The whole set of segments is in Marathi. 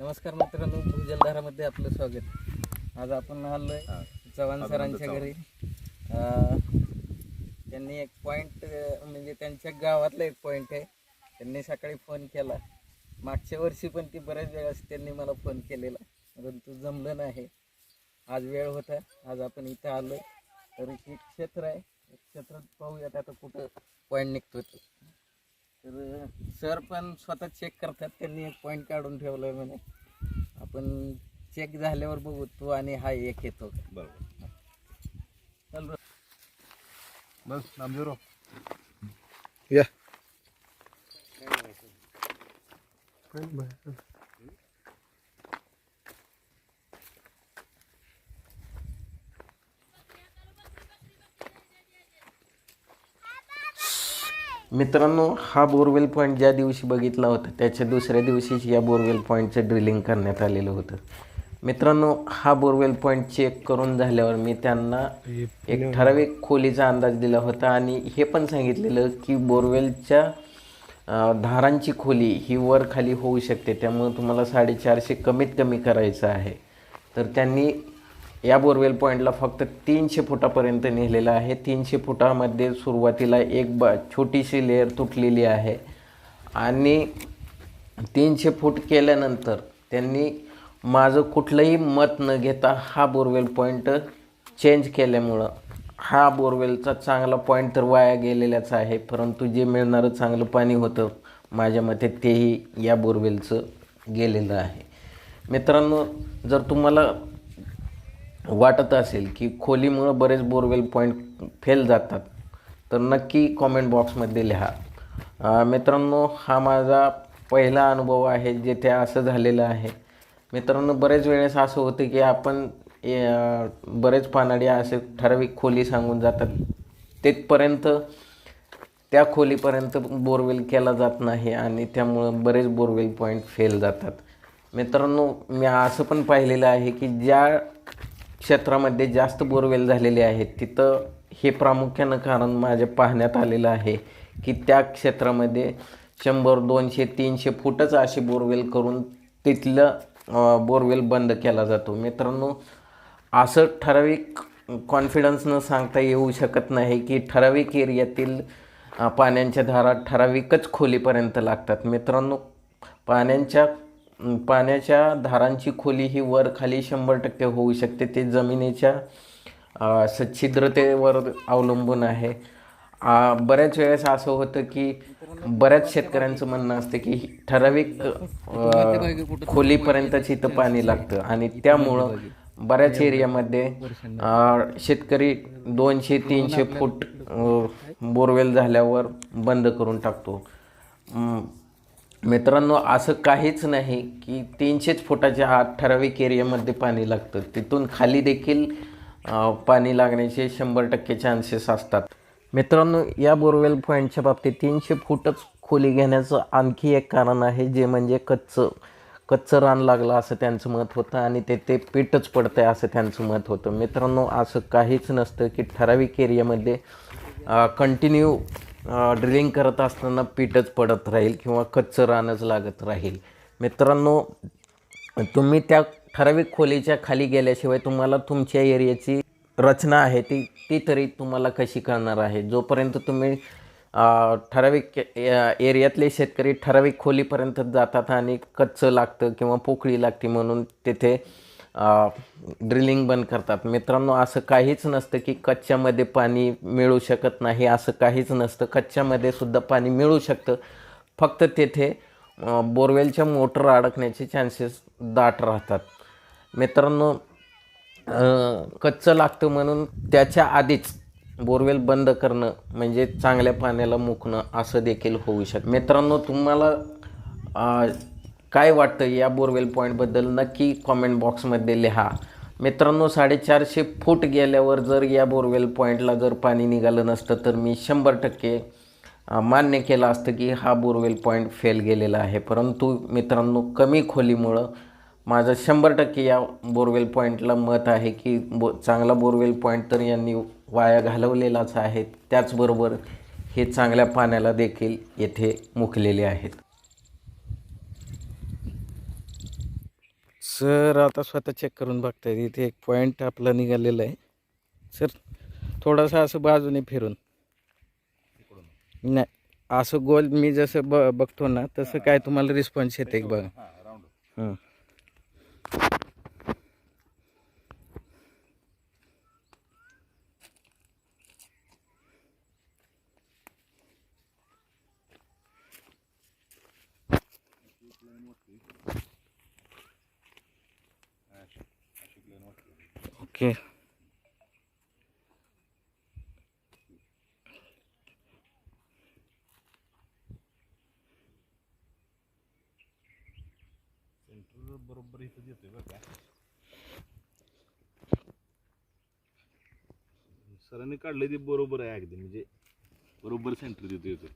नमस्कार मित्रांनो भूजलधारामध्ये आपलं स्वागत. आज आपण आलोय चव्हाण सरांच्या घरी. त्यांनी एक पॉइंट म्हणजे त्यांच्या गावातला एक पॉइंट आहे. त्यांनी सकाळी फोन केला. मागच्या वर्षी पण ती बऱ्याच वेळेस त्यांनी मला फोन केलेला. परंतु जमलं नाही. आज वेळ होता. आज आपण इथं आलोय. तर एक क्षेत्र आहे. क्षेत्रात पाहूयात आता कुठं पॉइंट निघतो तो. तर सर पण स्वतः चेक करतात. त्यांनी एक पॉईंट काढून ठेवलाय म्हणे. आपण चेक झाल्यावर बघू तो आणि हा एक येतो. का. बरोबर. चल रे. बस नामदेवराव या. मित्रांनो हा बोरवेल पॉईंट ज्या दिवशी बघितला होता त्याच्या दुसऱ्या दिवशीच या बोरवेल पॉईंटचं ड्रिलिंग करण्यात आलेलं होतं. मित्रांनो हा बोरवेल पॉईंट चेक करून झाल्यावर मी त्यांना एक ठराविक खोलीचा अंदाज दिला होता आणि हे पण सांगितलेलं की बोरवेलच्या धारांची खोली ही वर खाली होऊ शकते त्यामुळे तुम्हाला साडेचारशे कमीत कमी करायचं आहे. तर त्यांनी या बोरवेल पॉईंटला फक्त तीनशे फुटापर्यंत नेलेलं आहे. तीनशे फुटामध्ये सुरुवातीला एक बा छोटीशी लेअर तुटलेली आहे. आणि तीनशे फूट केल्यानंतर त्यांनी माझं कुठलंही मत न घेता हा बोरवेल पॉईंट चेंज केल्यामुळं हा बोरवेलचा चांगला पॉईंट तर वाया गेलेलाच आहे. परंतु जे मिळणारं चांगलं पाणी होतं माझ्या मते तेही या बोरवेलचं गेलेलं आहे. मित्रांनो जर तुम्हाला वाटत असेल की खोलीमुळं बरेच बोरवेल पॉईंट फेल जातात तर नक्की कॉमेंट बॉक्समध्ये लिहा. मित्रांनो हा माझा पहिला अनुभव आहे जेथे असं झालेलं आहे. मित्रांनो बरेच वेळेस असं होतं की आपण बरेच पानाडी असे ठराविक खोली सांगून जातात. तिथपर्यंत त्या खोलीपर्यंत बोरवेल केला जात नाही आणि त्यामुळं बरेच बोरवेल पॉईंट फेल जातात. मित्रांनो मी असं पण पाहिलेलं आहे की ज्या क्षेत्रामध्ये जास्त बोरवेल झालेले आहेत. तिथं हे प्रामुख्यानं कारण माझ्या पाहण्यात आलेलं आहे की त्या क्षेत्रामध्ये शंभर दोनशे तीनशे फुटच असे बोरवेल करून तिथलं बोरवेल बंद केला जातो. मित्रांनो असं ठराविक कॉन्फिडन्सनं सांगता येऊ शकत नाही की ठराविक एरियातील पाण्याच्या धारा ठराविकच खोलीपर्यंत लागतात. मित्रांनो पाण्याच्या पाण्याच्या धारांची खोली ही वर खाली शंभर टक्के होऊ शकते. ते जमिनीच्या सच्छिद्रतेवर अवलंबून आहे. बऱ्याच वेळेस असं होतं की बऱ्याच शेतकऱ्यांचं म्हणणं असतं की ठराविक खोलीपर्यंतच इथं पाणी लागतं आणि त्यामुळं बऱ्याच एरियामध्ये शेतकरी दोनशे तीनशे फूट बोरवेल झाल्यावर बंद करून टाकतो. मित्रांनो असं काहीच नाही की तीनशेच फुटाच्या आत ठराविक एरियामध्ये पाणी लागतं. तिथून खाली देखील पाणी लागण्याचे शंभर टक्के चान्सेस असतात. मित्रांनो या बोरवेल पॉईंटच्या बाबतीत तीनशे फूटच खोली घेण्याचं आणखी एक कारण आहे जे म्हणजे कच्चं कच्चं रान लागलं असं त्यांचं मत होतं आणि ते ते पीठच पडतं आहे असं त्यांचं मत होतं. मित्रांनो असं काहीच नसतं की ठराविक एरियामध्ये कंटिन्यू ड्रिलिंग करत असताना पीठच पडत राहील किंवा कच्चं रानच लागत राहील. मित्रांनो तुम्ही त्या ठराविक खोलीच्या खाली गेल्याशिवाय तुम्हाला तुमच्या एरियाची रचना आहे ती ती तरी तुम्हाला कशी कळणार आहे? जोपर्यंत तुम्ही ठराविक एरियातले शेतकरी ठराविक खोलीपर्यंत जातात आणि कच्चं लागतं किंवा पोकळी लागते म्हणून तिथे ड्रिलिंग बंद करतात. मित्रांनो असं काहीच नसतं की कच्च्यामध्ये पाणी मिळू शकत नाही. असं काहीच नसतं. कच्च्यामध्ये सुद्धा पाणी मिळू शकतं. फक्त तेथे बोरवेलच्या मोटर अडकण्याचे चान्सेस दाट राहतात. मित्रांनो कच्चं लागतं म्हणून त्याच्या आधीच बोरवेल बंद करणं म्हणजे चांगल्या पाण्याला मुकणं असं देखील होऊ शकतं. मित्रांनो तुम्हाला काय वाटतं या बोरवेल पॉईंटबद्दल नक्की कॉमेंट बॉक्समध्ये लिहा. मित्रांनो साडेचारशे फूट गेल्यावर जर या बोरवेल पॉईंटला जर पाणी निघालं नसतं तर मी शंभर टक्के मान्य केलं असतं की हा बोरवेल पॉईंट फेल गेलेला आहे. परंतु मित्रांनो कमी खोलीमुळं माझं शंभर टक्के या बोरवेल पॉईंटला मत आहे की बो चांगला बोरवेल पॉईंट तर यांनी वाया घालवलेलाच आहे. त्याचबरोबर हे चांगल्या पाण्याला देखील येथे मुकलेले आहेत. सर आता स्वतः चेक करून बघतायत. इथे एक पॉईंट आपला निघालेला आहे. सर थोडासा असं बाजूने फिरून. नाही असं गोल मी जसं ब बघतो ना तसं काय तुम्हाला रिस्पॉन्स येते बघा. हा राऊंड हं. ओके. सेंटर बरोबर इथं देतोय बरं का सरांनी काढलंय ते बरोबर आहे अगदी म्हणजे बरोबर सेंटर देतोय येतो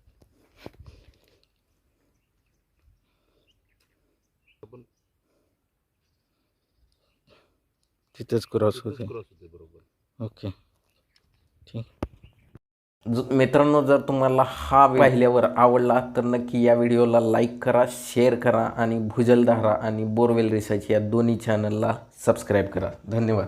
आपण तिथंच क्रॉस होते. क्रॉस होते बरोबर. ओके ठीक. ज- मित्रांनो जर तुम्हाला हा पाहिल्यावर आवडला तर नक्की या व्हिडिओला लाईक करा शेअर करा आणि भुजलधारा आणि बोरवेल रिसर्च या दोन्ही चॅनलला सबस्क्राईब करा. धन्यवाद.